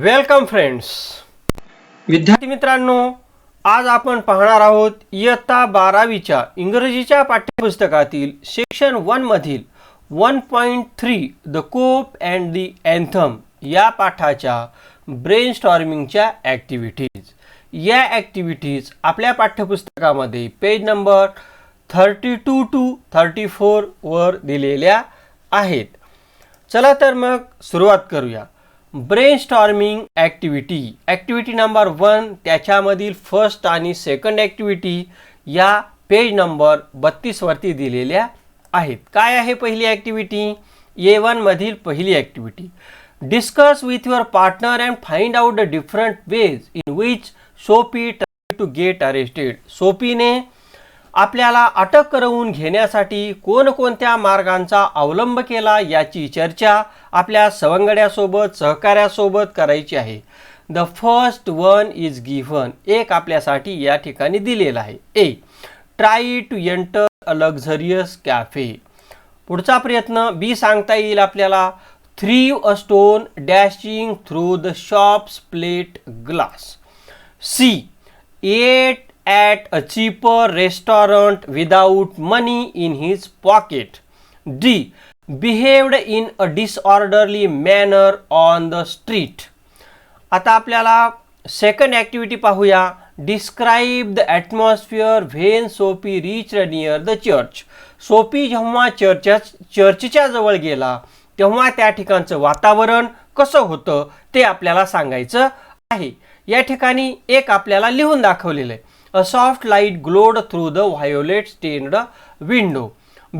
Welcome friends. विद्यार्थी मित्रांनो आज आपण पाहणार आहोत इयत्ता बारावीच्या इंग्रजीच्या पाठ्यपुस्तकातील section वनमधील one point three the cop and the anthem या पाठाच्या ब्रेन स्टॉर्मिंगच्या ॲक्टिव्हिटीज. या ॲक्टिव्हिटीज आपल्या पाठ्यपुस्तकामध्ये page number thirty two two thirty फोरवर दिलेल्या आहेत. चला तर मग सुरुवात करूया. Brain storming activity activity number one त्याच्यामधील फर्स्ट आणि सेकंड ॲक्टिव्हिटी या पेज नंबर बत्तीसवरती दिलेल्या आहेत. काय आहे पहिली ॲक्टिव्हिटी ए वनमधील पहिली activity discuss with your partner and find out the different ways in which Soapy try to get arrested सोपीने आपल्याला अटक करवून घेण्यासाठी कोणकोणत्या मार्गांचा अवलंब केला याची चर्चा आपल्या सवंगड्यासोबत सहकाऱ्यासोबत करायची आहे. The first one is given एक आपल्यासाठी या ठिकाणी दिलेला आहे. A try to enter a luxurious cafe पुढचा प्रयत्न बी सांगता येईल आपल्याला. Three a stone dashing through the shops plate glass C ate at a cheaper restaurant without money in his pocket. D. Behaved in a disorderly manner on the street. आता आपल्याला second activity पाहूया describe the atmosphere when Soapy reach near the church Soapy जेव्हा church चर्चच्या जवळ गेला तेव्हा त्या ठिकाणचं वातावरण कसं होतं ते आपल्याला सांगायचं आहे या ठिकाणी एक आपल्याला लिहून दाखवलेलं आहे A soft light glowed through the violet stained window.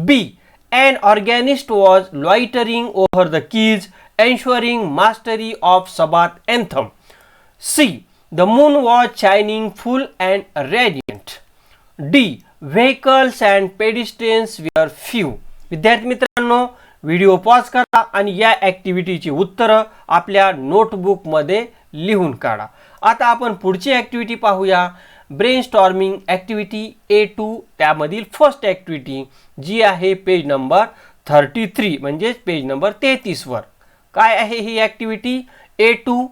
B. An organist was loitering over the keys, ensuring mastery of Sabbath anthem. C. The moon was shining full and radiant. D. Vehicles and pedestrians were few. विद्यार्थी मित्रांनो video pause करा आणि या ॲक्टिव्हिटीची उत्तरं आपल्या नोटबुकमध्ये लिहून काढा आता आपण पुढची ॲक्टिव्हिटी पाहूया brain storming activity A two त्यामधील फर्स्ट ॲक्टिव्हिटी जी आहे पेज नंबर थर्टी थ्री म्हणजेच पेज नंबर तेहतीसवर काय आहे ही activity A two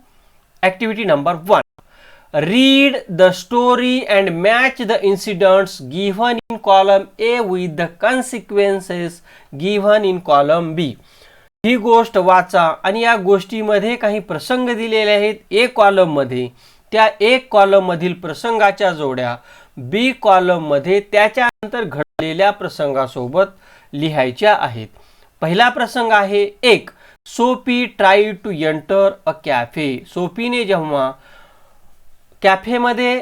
activity number one read the story and match the incidents given in column A with the consequences given in column B ही गोष्ट वाचा आणि या गोष्टीमध्ये काही प्रसंग दिलेले आहेत. ए कॉलममध्ये त्या एक कॉलममधील प्रसंगाच्या जोड्या बी कॉलममध्ये त्याच्यानंतर घडलेल्या प्रसंगासोबत लिहायच्या आहेत. पहिला प्रसंग आहे एक Soapy try to enter a cafe सोपीने जेव्हा कॅफेमध्ये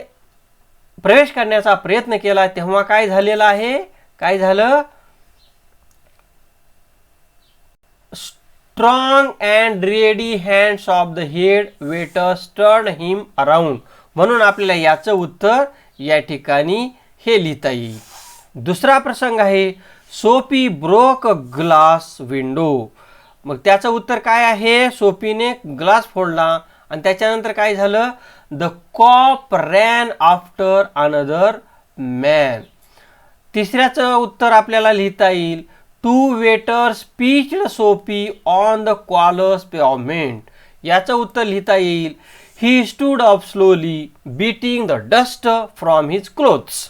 प्रवेश करण्याचा प्रयत्न केला तेव्हा काय झालेलं आहे? काय झालं? Strong and ready hands of the head waiter turn him around म्हणून आपल्याला याचं उत्तर या ठिकाणी हे लिहिता येईल. दुसरा प्रसंग आहे सोपी ब्रोक ग्लास विंडो मग त्याचं उत्तर काय आहे? सोपीने ग्लास फोडला आणि त्याच्यानंतर काय झालं? The cop ran after another man तिसऱ्याचं उत्तर आपल्याला लिहिता येईल two waiter speech Soapy on the callous pavement याचं उत्तर लिहिता येईल. He stood off slowly beating the dust from his clothes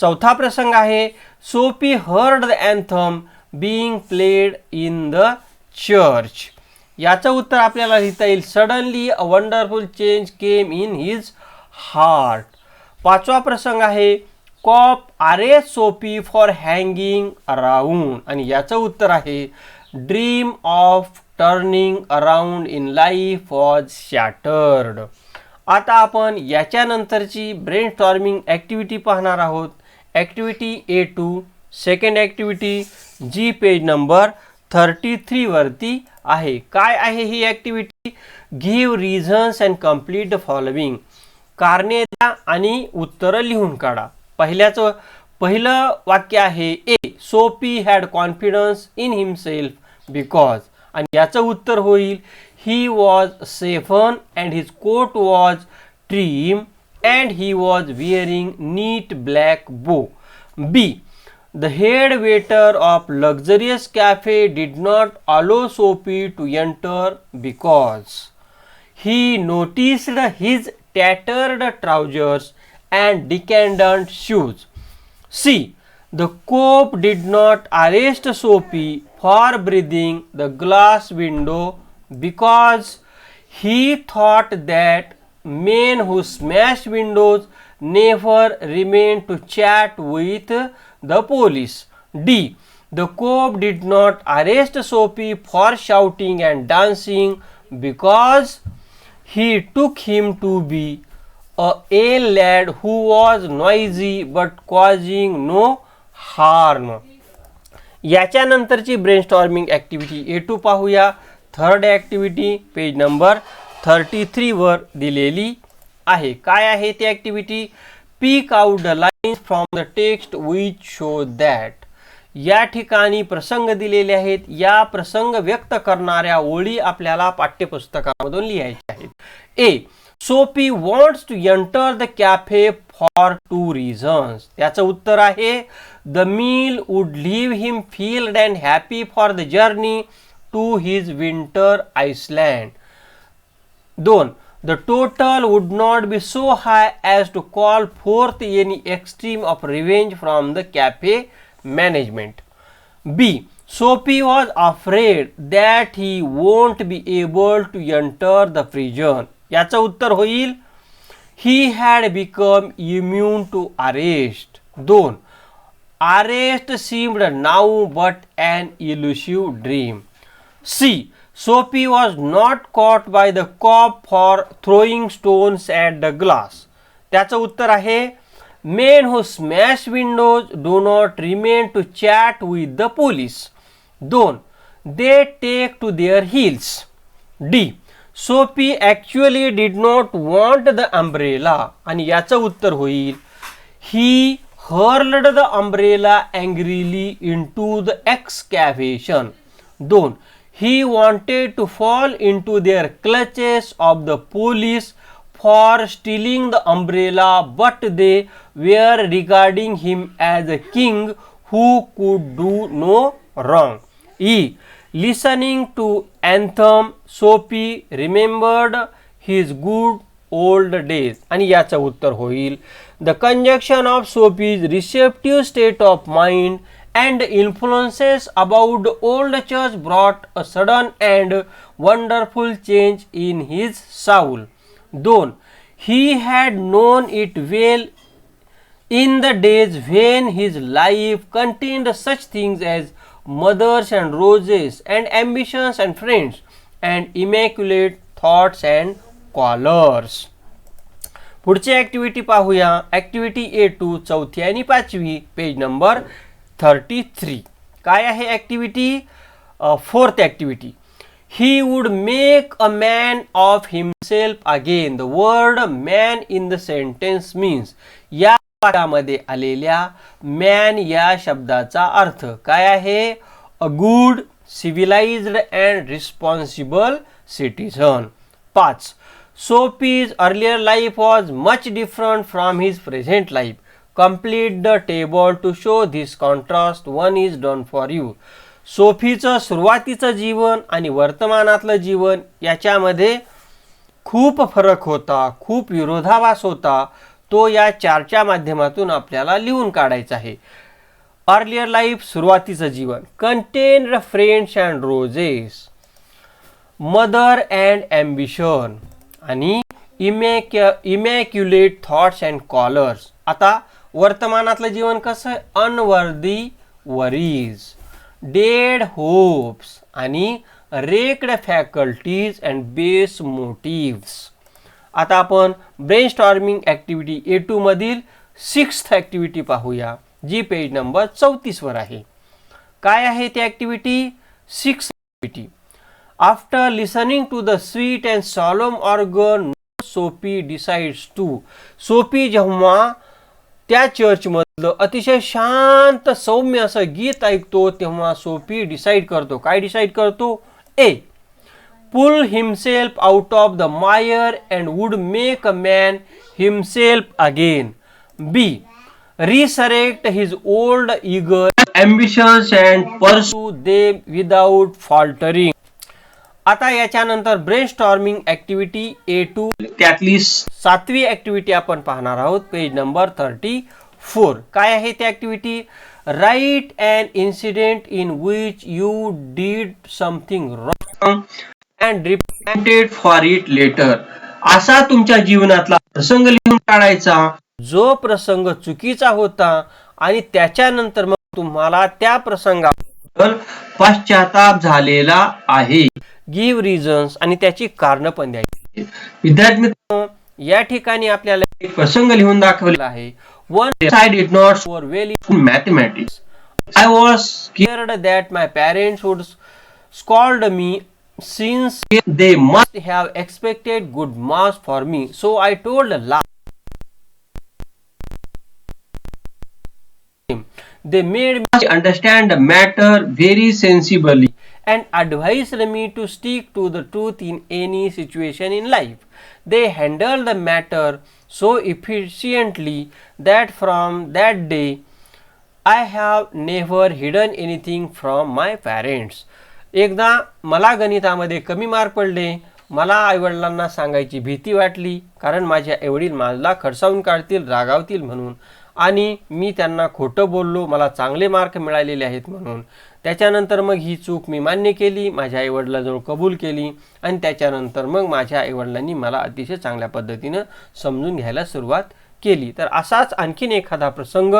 चौथा प्रसंग आहे. Soapy heard the anthem being played in the church याचं उत्तर आपल्याला लिहिता येईल. Suddenly a wonderful change came in his heart पाचवा प्रसंग आहे. कॉप आरे सोपी फॉर हँगिंग अराउंड आणि याचं उत्तर आहे dream of turning around in life was shattered. आता आपण याच्यानंतरची ब्रेन स्टॉर्मिंग ॲक्टिव्हिटी पाहणार आहोत. Activity A two second activity G page number thirty थ्रीवरती आहे. काय आहे ही activity? Give reasons and complete the following कारणे द्या आणि उत्तरं लिहून काढा. पहिल्याचं पहिलं वाक्य आहे A Soapy had confidence in himself because आणि याचं उत्तर होईल he was shaven and his coat was trim and he was wearing neat black bow B the head waiter of luxurious cafe did not allow Soapy to enter because he noticed his tattered trousers and decadent shoes. C. The cop did not arrest Sophie for breathing the glass window because he thought that men who smash windows never remain to chat with the police. D. The cop did not arrest Sophie for shouting and dancing because he took him to be a ill lad who was noisy but causing no harm. याच्यानंतरची brain storming activity A two पाहूया. Third activity page number thirty थ्रीवर दिलेली आहे. काय आहे ती activity pick out the lines from the text which show that या ठिकाणी प्रसंग दिलेले आहेत. या प्रसंग व्यक्त करणाऱ्या ओळी आपल्याला पाठ्यपुस्तकामधून लिहायच्या आहेत. A Soapy wants to enter the cafe for two reasons त्याचं उत्तर आहे the meal would leave him filled and happy for the journey to his winter island दोन the total would not be so high as to call forth any extreme of revenge from the cafe management B Soapy was afraid that he won't be able to enter the prison याचं उत्तर होईल he had become immune to arrest दोन arrest seemed now but an illusive dream C Soapy was not caught by the cop for throwing stones at the glass त्याचं उत्तर आहे men who smash windows do not remain to chat with the police दोन they take to their heels D Soapy actually did not want the umbrella आणि याचं उत्तर होईल he hurled the umbrella angrily into the excavation दोन he wanted to fall into their clutches of the police for stealing the umbrella but they were regarding him as a king who could do no wrong E listening to anthem Soapy remembered his good old days आणि याचं उत्तर होईल. The conjunction of Soapy's receptive state of mind and influences about old church brought a sudden and wonderful change in his soul दोन he had known it well in the days when his life contained such things as mothers and roses and ambitions and friends and immaculate thoughts and callers पुढची activity पाहूया. Activity A two चौथी आणि पाचवी page number thirty three काय आहे activity fourth activity he would make a man of himself again the word man in the sentence means या पाठामध्ये आलेल्या मॅन या शब्दाचा अर्थ काय आहे? A good civilised and responsible citizen पाच. Soapy's earlier life was much different from his present life complete the table to show this contrast one is done for you सोफीचं सुरुवातीचं जीवन आणि वर्तमानातलं जीवन याच्यामध्ये खूप फरक होता खूप विरोधाभास होता. तो या चारच्या माध्यमातून आपल्याला लिहून काढायचा आहे. अर्लियर लाईफ सुरुवातीचं जीवन. Content friends and roses mother and ambition आणि इमॅक्य इमॅक्युलेट थॉट्स अँड कॉलर्स आता वर्तमानातलं जीवन कसं आहे? अनवर्दी वरीज डेड होप्स आणि wrecked faculties and base motives आता आपण ब्रेन स्टॉर्मिंग ॲक्टिव्हिटी ए टूमधील सिक्स्थ ॲक्टिव्हिटी पाहूया जी पेज नंबर चौतीसवर आहे. काय आहे ती activity six activity after listening to the sweet and solemn organ Soapy decides to Soapy जेव्हा त्या चर्चमधलं अतिशय शांत सौम्य असं गीत ऐकतो तेव्हा सोपी डिसाईड करतो. काय डिसाईड करतो? ए pull himself out of the mire and would make a man himself again. B. Resurrect his old eager ambitions and pursue them without faltering. आता याच्यानंतर brain storming activity A two त्यातली सातवी activity आपण पाहणार आहोत page number thirty four काय आहे ती activity write an incident in which you did something wrong and repented for it later असा तुमच्या जीवनातला प्रसंग लिहून काढायचा. जो प्रसंग चुकीचा होता आणि त्याच्यानंतर मग तुम्हाला त्या प्रसंगाबद्दल पश्चाताप झालेला आहे. गिव्ह रिझन्स आणि त्याची कारण पण द्यायची. विद्यार्थी मित्रांनो, या ठिकाणी आपल्याला एक प्रसंग लिहून दाखवलेला आहे. One I did not score well in mathematics I was scared that my parents would scold me since they must have expected good marks for me so i told a lie they made me understand the matter very sensibly. and advised me to stick to the truth in any situation in life. They handled the matter so efficiently that from that day I have never hidden anything from my parents. एकदा मला गणितामध्ये कमी mark पडले मला आईवडिलांना सांगायची भीती वाटली कारण माझे आईवडील मला खडसावून काढतील रागावतील म्हणून. आणि मी त्यांना खोटं बोललो मला चांगले मार्क मिळालेले आहेत म्हणून. त्याच्यानंतर मग ही चूक मी मान्य केली माझ्या आईवडिलाजवळ कबूल केली आणि त्याच्यानंतर मग माझ्या आईवडिलांनी मला अतिशय चांगल्या पद्धतीनं समजून घ्यायला सुरुवात केली. तर असाच आणखीन एखादा प्रसंग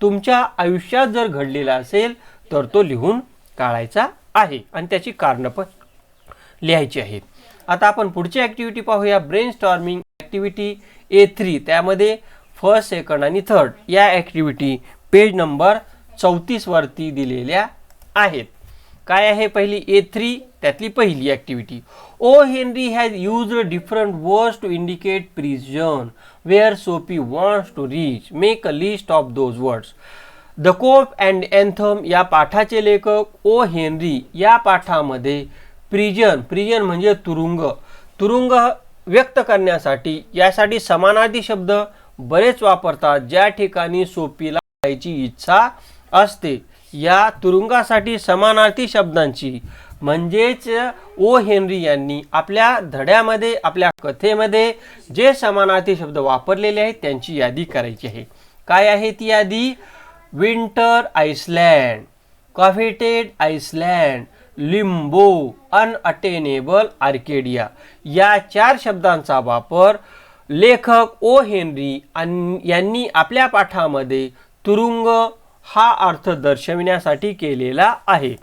तुमच्या आयुष्यात जर घडलेला असेल तर तो लिहून काढायचा आहे आणि त्याची कारणं पण लिहायची आहेत. आता आपण पुढची ॲक्टिव्हिटी पाहूया. Brain storming activity A three त्यामध्ये फर्स्ट सेकंड आणि थर्ड या ॲक्टिव्हिटी पेज नंबर चौतीसवरती दिलेल्या आहेत. काय आहे पहिली? ए थ्री त्यातली पहिली activity O Henry has use different words to indicate prison where Soapy wants to reach make a list of those words the cop and anthem या पाठाचे लेखक ओ हेनरी या पाठामध्ये प्रिजन प्रिजन म्हणजे तुरुंग. तुरुंग व्यक्त करण्यासाठी यासाठी समानार्थी शब्द बरेच वापरतात ज्या ठिकाणी सोपीला जायची इच्छा असते. या तुरुंगासाठी समानार्थी शब्दांची म्हणजेच ओ हेनरी यांनी आपल्या धड्यामध्ये आपल्या कथेमध्ये जे समानार्थी शब्द वापरलेले आहेत त्यांची यादी करायची आहे. काय आहे ती यादी? विंटर आईसलँड कॉफिटेड आईसलँड लिंबो अनअटेनेबल आर्केडिया या चार शब्दांचा वापर लेखक ओ. हेनरी यांनी आपल्या पाठामध्ये तुरुंग हा अर्थ दर्शविण्यासाठी केलेला आहे.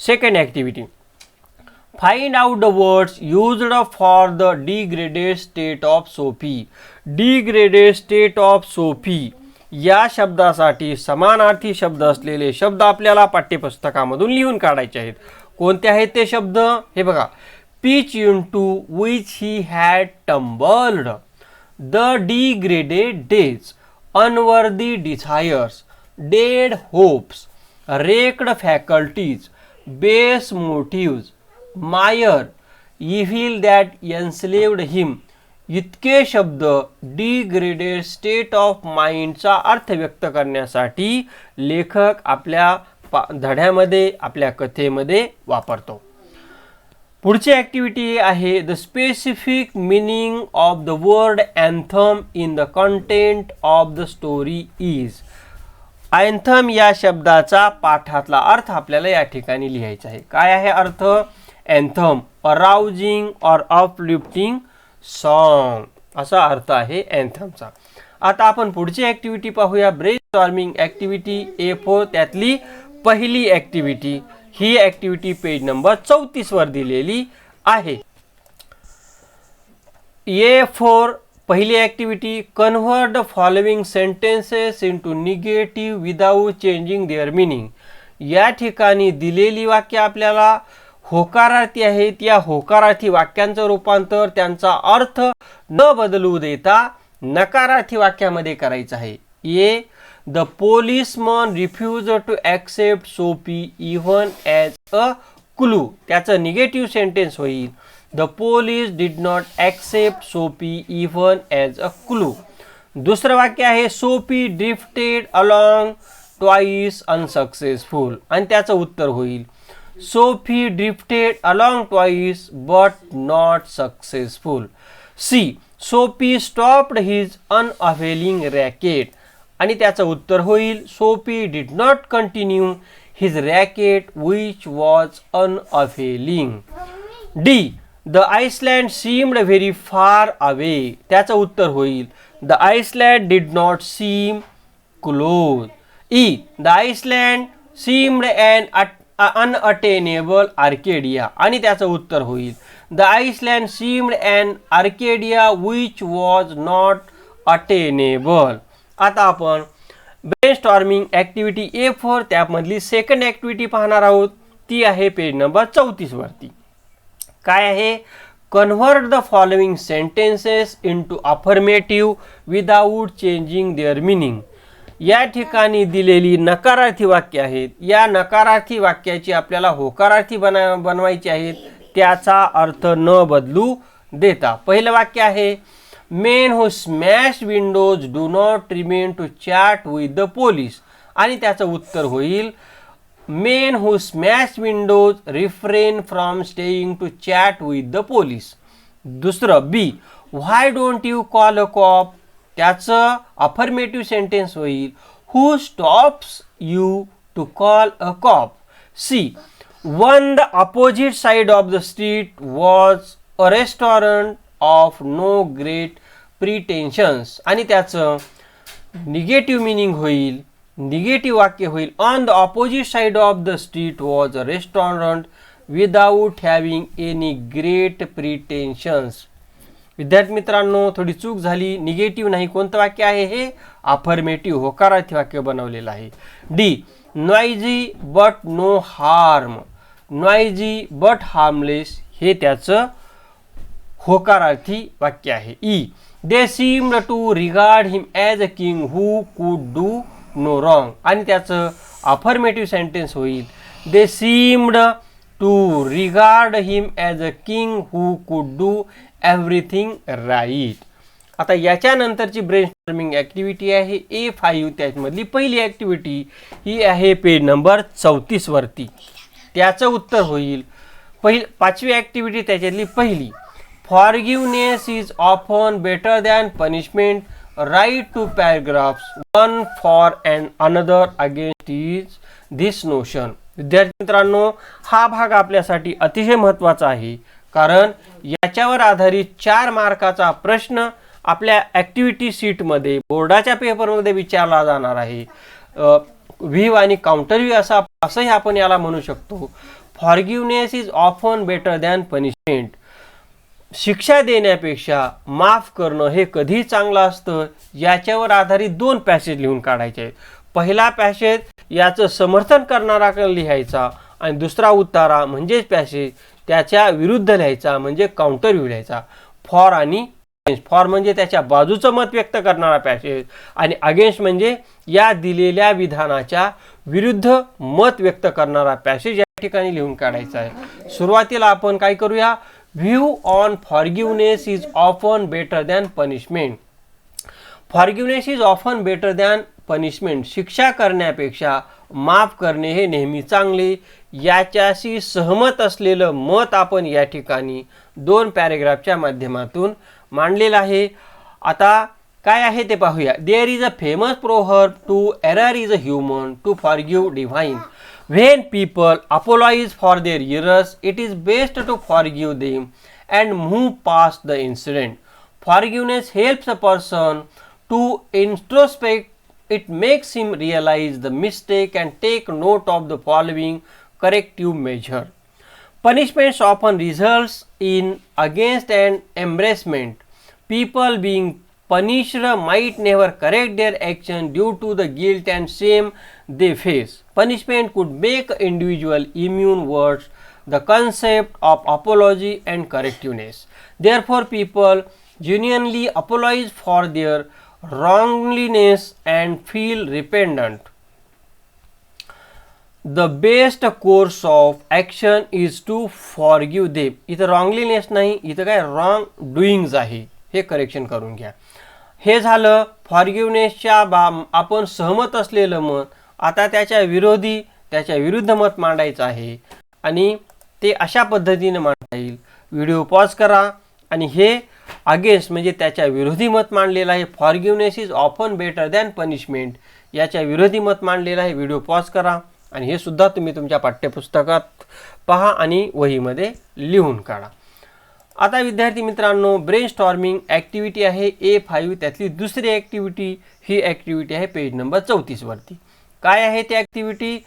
Second activity find out the words used for the degraded state of Soapy degraded state of Soapy या शब्दासाठी समानार्थी शब्द असलेले शब्द आपल्याला पाठ्यपुस्तकामधून लिहून काढायचे आहेत. कोणते आहेत ते शब्द? हे बघा. Pit into which he had tumbled the degraded days unworthy desires dead hopes wrecked faculties base motives mire evil that एन्स्लेव्ड him इतके शब्द डिग्रेडेड स्टेट ऑफ माइंडचा अर्थ व्यक्त करण्यासाठी लेखक आपल्या पा धड्यामध्ये आपल्या कथेमध्ये वापरतो. पुढची ॲक्टिव्हिटी आहे the specific meaning of the word anthem in the content of the story is anthem या शब्दाचा पाठातला अर्थ आपल्याला या ठिकाणी लिहायचा आहे. काय आहे अर्थ? Anthem arousing or uplifting song असा अर्थ आहे अँथमचा आता आपण पुढची ॲक्टिव्हिटी पाहूया. Brain storming activity A four त्यातली पहिली ॲक्टिव्हिटी ही ॲक्टिव्हिटी पेज नंबर चौतीसवर दिलेली आहे. ए फोर पहिली activity convert the sentences into negative without changing their meaning या ठिकाणी दिलेली वाक्य आपल्याला होकारार्थी आहेत. या होकारार्थी वाक्यांचं रूपांतर त्यांचा अर्थ न बदलू देता नकारार्थी वाक्यामध्ये करायचं आहे. A the policeman refuse to accept Soapy even as a clue त्याचं निगेटिव्ह सेंटेन्स होईल. The police did not accept Soapy even as a clue दुसरं वाक्य आहे सोपी ड्रिफ्टेड अलॉंग ट्वाईस अनसक्सेसफुल आणि त्याचं उत्तर होईल. Soapy drifted along twice but not successful C Soapy stopped his unavailing racket आणि त्याचं उत्तर होईल Soapy did not continue his racket which was unavailing D the island seemed very far away त्याचं उत्तर होईल the island did not seem close E the island seemed and unattainable Arcadia. आणि त्याचं उत्तर होईल. The island seemed and Arcadia which was not attainable. आता आपण brain storming activity A four त्यामधली सेकंड ॲक्टिव्हिटी पाहणार आहोत. ती आहे पेज नंबर चौतीसवरती काय आहे? Convert the following sentences into affirmative without changing their meaning. या ठिकाणी दिलेली नकारार्थी वाक्य आहेत. या नकारार्थी वाक्याची आपल्याला होकारार्थी बना बनवायची आहेत. त्याचा अर्थ न बदलू देता. पहिलं वाक्य आहे men who smash windows do not remain to chat with the police आणि त्याचं उत्तर होईल men who smash windows refrain from staying to chat with the police दुसरं B why don't you call a cop त्याचं affirmative sentence होईल who stops you to call a cop C one the opposite side of the street was a restaurant of no great pretensions आणि त्याचं negative meaning होईल negative वाक्य होईल on the opposite side of the street was a restaurant without having any great pretensions विद्यार्थी मित्रांनो थोडी चूक झाली. निगेटिव्ह नाही. कोणतं वाक्य आहे हे? अफर्मेटिव्ह होकारार्थी वाक्य बनवलेलं आहे. D noisy but no harm noisy but harmless हे त्याचं होकारार्थी वाक्य आहे. E they seemed to regard him as a king who could do no wrong आणि त्याचं अफर्मेटिव्ह सेंटेन्स होईल. They seemed to regard him as a king who could do everything right आता याच्यानंतरची ब्रेन स्टॉर्मिंग ॲक्टिव्हिटी आहे A five त्यामधली पहिली activity ही आहे page number चौतीसवरती त्याचं उत्तर होईल. पहिली पाचवी ॲक्टिव्हिटी त्याच्यातली पहिली. Forgiveness is often better than punishment write two paragraphs one for and another against is this notion विद्यार्थी मित्रांनो हा भाग आपल्यासाठी अतिशय महत्त्वाचा आहे. कारण याच्यावर आधारित चार मार्काचा प्रश्न आपल्या ॲक्टिव्हिटी सीटमध्ये बोर्डाच्या पेपरमध्ये विचारला जाणार आहे. व्हीव आणि काउंटर व्ह्यू असा असंही आपण याला म्हणू शकतो. Forgiveness is often better than punishment शिक्षा देण्यापेक्षा माफ करणं हे कधी चांगलं असतं याच्यावर आधारित दोन पॅसेज लिहून काढायचे आहेत. पहिला पॅसेज याचं समर्थन करणारा लिहायचा आणि दुसरा उतारा म्हणजेच पॅसेज त्याच्या विरुद्ध लिहायचा म्हणजे काउंटर व्ह्यू लिहायचा. फॉर आणि फॉर म्हणजे त्याच्या बाजूचं मत व्यक्त करणारा पॅसेज आणि अगेन्स्ट म्हणजे या दिलेल्या विधानाच्या विरुद्ध मत व्यक्त करणारा पॅसेज या ठिकाणी लिहून काढायचा आहे. सुरुवातीला आपण काय करूया? View on forgiveness is often better than punishment forgiveness is often better than punishment. शिक्षा करण्यापेक्षा माफ करणे हे नेहमी चांगले. याच्याशी सहमत असलेलं मत आपण या ठिकाणी दोन पॅरेग्राफच्या माध्यमातून मांडलेलं आहे. आता काय आहे ते पाहूया. There is a famous proverb to error is a human to forgive divine when people apologise for their errors it is best to forgive them and move pass the incident forgiveness helps a person to introspect it makes him realize the mistake and take note of the following corrective measure. Punishments often results in against and embarrassment. People being punished might never correct their action due to the guilt and shame they face. Punishment could make individual immune towards the concept of apology and correctiveness. Therefore people genuinely apologize for their wrongliness and feel repentant. The best course of action is to forgive them इथं wrongliness नाही इथं काय wrong डुईंग्ज आहे. हे correction करून घ्या. हे झालं फॉरगिवनेसच्या बा आपण सहमत असलेलं मत आता त्याच्या विरोधी त्याच्या विरुद्ध मत मांडायचं आहे. आणि ते अशा पद्धतीने मांडता येईल. व्हिडिओ पॉज करा. आणि हे अगेन्स्ट म्हणजे त्याच्या विरोधी मत मांडलेलं आहे. Forgiveness is often better than punishment. याच्या विरोधी मत मांडलेलं आहे. व्हिडिओ पॉज करा. आणि हे सुद्धा तुम्ही तुमच्या पाठ्यपुस्तकात पहा आणि वहीमध्ये लिहून काढा. आता विद्यार्थी मित्रांनो ब्रेन स्टॉर्मिंग ॲक्टिव्हिटी आहे. ए फाईव्ह त्यातली दुसरी ॲक्टिव्हिटी ही ॲक्टिव्हिटी आहे पेज नंबर चौतीसवरती काय आहे ती activity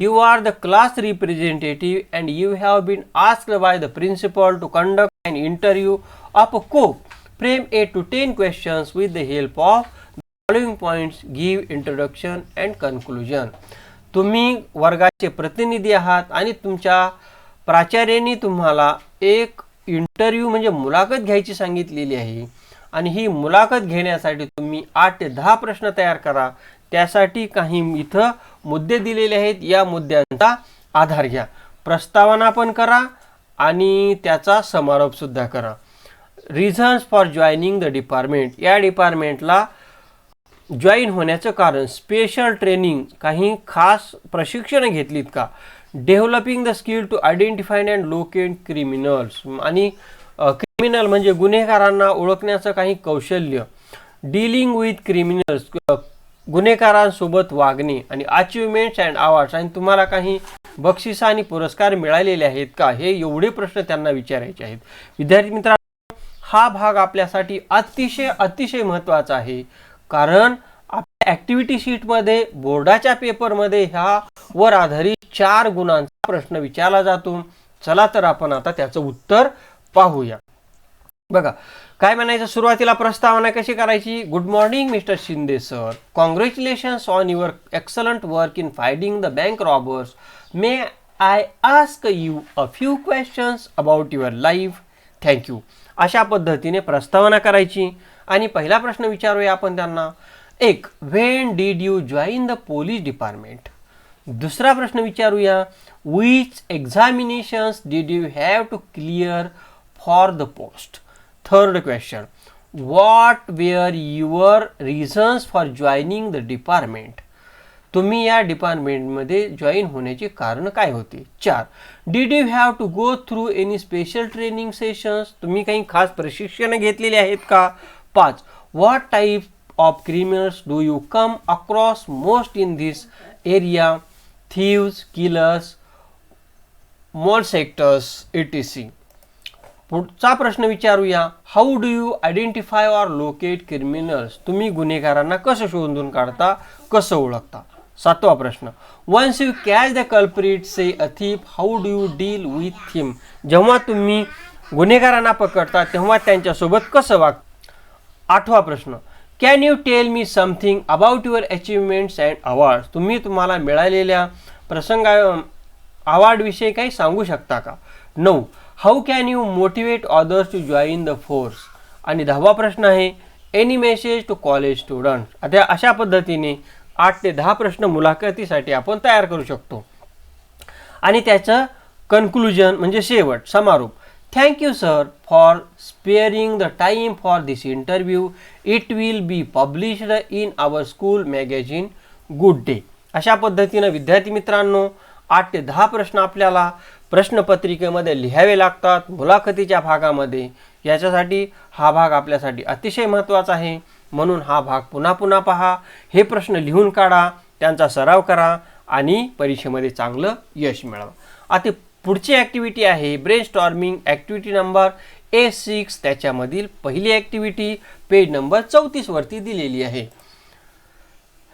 you are the class representative and you have been asked by the principal to conduct an interview of a cop frame eight to ten questions with the help of following points give introduction and conclusion तुम्ही वर्गाचे प्रतिनिधी आहात आणि तुमच्या प्राचार्यांनी तुम्हाला एक interview म्हणजे मुलाखत घ्यायची सांगितलेली आहे. आणि ही मुलाखत घेण्यासाठी तुम्ही आठ ते दहा प्रश्न तयार करा. त्यासाठी काही इथं मुद्दे दिलेले आहेत. या मुद्द्यांचा आधार घ्या. प्रस्तावना पण करा. आणि त्याचा समारोपसुद्धा करा. Reasons for joining the department या डिपार्टमेंटला जॉईन होण्याचं कारण स्पेशल ट्रेनिंग काही खास प्रशिक्षण घेतलीत का? Developing the skill to identify and locate criminals आणि क्रिमिनल म्हणजे गुन्हेगारांना ओळखण्याचं काही कौशल्य. डीलिंग विथ क्रिमिनल्स गुन्हेगारांसोबत वागणे आणि अचिव्हमेंट्स अँड अवॉर्ड्स आणि तुम्हाला काही बक्षिसं आणि पुरस्कार मिळालेले आहेत का? हे एवढे प्रश्न त्यांना विचारायचे आहेत. विद्यार्थी मित्रांनो हा भाग आपल्यासाठी अतिशय अतिशय महत्त्वाचा आहे. कारण आपल्या ॲक्टिव्हिटी शीटमध्ये बोर्डाच्या पेपरमध्ये ह्या वर आधारित चार गुणांचा प्रश्न विचारला जातो. चला तर आपण आता त्याचं उत्तर पाहूया. बघा काय म्हणायचं? सुरुवातीला प्रस्तावना कशी करायची? Good morning mister Shinde sir congratulations on your excellent work in finding the bank robbers may I ask you a few questions about your life thank you अशा पद्धतीने प्रस्तावना करायची. आणि पहिला प्रश्न विचारूया आपण त्यांना. एक when did you join the police department दुसरा प्रश्न विचारूया. Which examinations did you have to clear for the post third question what were your reasons for joining the department तुम्ही या डिपार्टमेंटमध्ये जॉईन होण्याचे कारण काय होते? चार. Did you have to go through any special training sessions तुम्ही काही खास प्रशिक्षण घेतलेले आहेत का? पाच. What type of criminals do you come across most in this area thieves killers molesters see पुढचा प्रश्न विचारूया. How do you identify or locate criminals तुम्ही गुन्हेगारांना कसं शोधून काढता कसं ओळखता? सातवा प्रश्न. Once you catch the culprit say a thief how do you deal with them जेव्हा तुम्ही गुन्हेगारांना पकडता तेव्हा त्यांच्यासोबत कसं वाग आठवा प्रश्न. Can you tell me something about your achievements and awards तुम्ही तुम्हाला मिळालेल्या प्रसंगा अवॉर्डविषयी काही सांगू शकता का? नऊ. How can you motivate others to join the force आणि दहावा प्रश्न आहे any message to college student आता अशा पद्धतीने आठ ते दहा प्रश्न मुलाखतीसाठी आपण तयार करू शकतो. आणि त्याचं कन्क्लुजन म्हणजे शेवट समारोप. Thank you sir for sparing the time for this interview it will be published in our school magazine good day अशा पद्धतीनं विद्यार्थी मित्रांनो आठ ते दहा प्रश्न आपल्याला प्रश्नपत्रिकेमध्ये लिहावे लागतात मुलाखतीच्या भागामध्ये. याच्यासाठी हा भाग आपल्यासाठी अतिशय महत्त्वाचा आहे. म्हणून हा भाग पुन्हा पुन्हा पहा. हे प्रश्न लिहून काढा त्यांचा सराव करा आणि परीक्षेमध्ये चांगलं यश मिळवा. आता पुढची ॲक्टिव्हिटी आहे brain storming activity number A six त्याच्यामधील पहिली ॲक्टिव्हिटी पेज नंबर चौतीसवरती दिलेली आहे.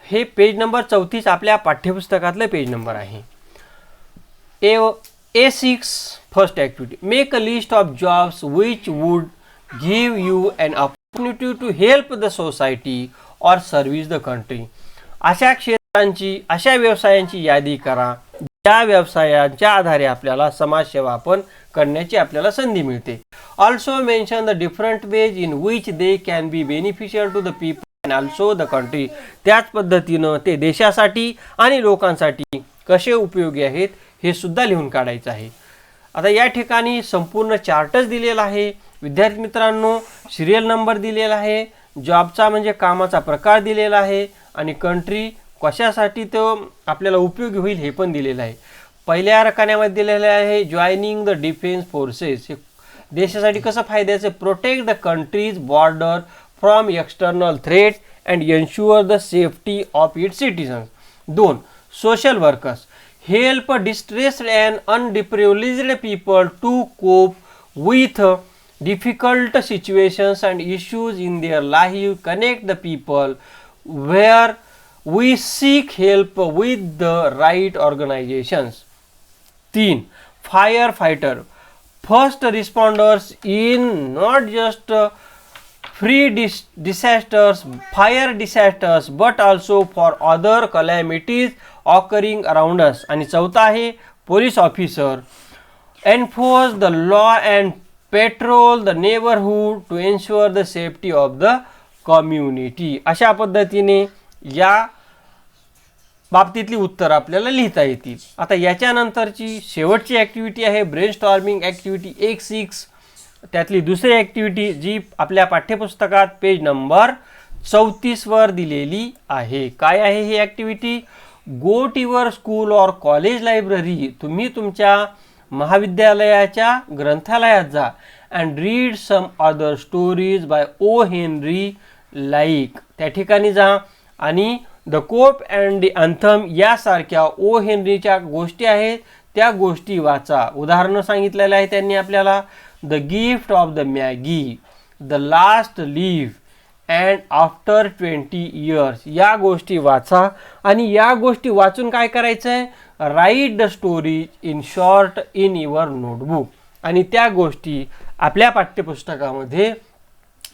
हे पेज नंबर चौतीस आपल्या पाठ्यपुस्तकातलं पेज नंबर आहे. A A six first make make list list of jobs which would you you opportunity to to help the society or the the country अशा क्षेत्रांची अशा व्यवसायांची यादी करा. ज्या व्यवसायांच्या आधारे आपल्याला समाजसेवा आपण करण्याची आपल्याला संधी मिळते. Also mention the different ways in which they can be beneficial to the people and also the country त्याच पद्धतीनं ते देशासाठी आणि लोकांसाठी कसे उपयोगी आहेत हे सुद्धा लिहून काढायचं आहे. आता या ठिकाणी संपूर्ण चार्टच दिलेला आहे. विद्यार्थी मित्रांनो सिरियल नंबर दिलेला आहे. जॉबचा म्हणजे कामाचा प्रकार दिलेला आहे. आणि कंट्री कशासाठी तो आपल्याला उपयोगी होईल हे पण दिलेलं आहे. पहिल्या रकान्यामध्ये दिलेलं आहे जॉईनिंग द डिफेन्स फोर्सेस हे देशासाठी कसं फायद्याचं? Protect the country's border from external threat and ensure the safety of it citizens दोन social workers help distressed and underprivileged people to cope with difficult situations and issues in their life connect the people where we seek help with the right organizations. 3 firefighter first responders in not just uh, free dis disasters fire disasters but also for other calamities occurring around us आणि चौथा आहे police officer enforce the law and patrol the neighbourhood to ensure the safety of the community अशा पद्धतीने या बाबतीतली उत्तर आपल्याला लिहिता येतील. आता याच्यानंतरची शेवटची ॲक्टिव्हिटी आहे ब्रेन स्टॉर्मिंग ॲक्टिव्हिटी एक सिक्स त्यातली दुसरी ॲक्टिव्हिटी जी आपल्या पाठ्यपुस्तकात पेज नंबर चौतीसवर दिलेली आहे. काय आहे ही activity go to your school or college library तुम्ही तुमच्या महाविद्यालयाच्या ग्रंथालयात जा and read some other stories by O Henry like त्या ठिकाणी जा आणि the cop and the anthem यासारख्या ओ हेनरीच्या गोष्टी आहेत त्या गोष्टी वाचा. उदाहरणं सांगितलेलं आहे त्यांनी आपल्याला. The gift of the Magi the last leaf and after twenty years या गोष्टी वाचा. आणि या गोष्टी वाचून काय करायचं आहे write the story in short in your notebook आणि त्या गोष्टी आपल्या पाठ्यपुस्तकामध्ये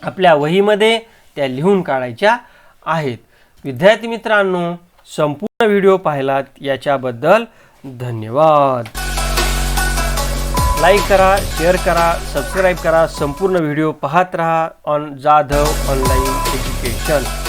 आपल्या वहीमध्ये त्या लिहून काढायच्या आहेत. विद्यार्थी मित्रांनो संपूर्ण व्हिडिओ पाहिलात याच्याबद्दल धन्यवाद. लाईक करा शेअर करा सबस्क्राईब करा संपूर्ण व्हिडिओ पाहत रहा ऑन जाधव ऑनलाईन एज्युकेशन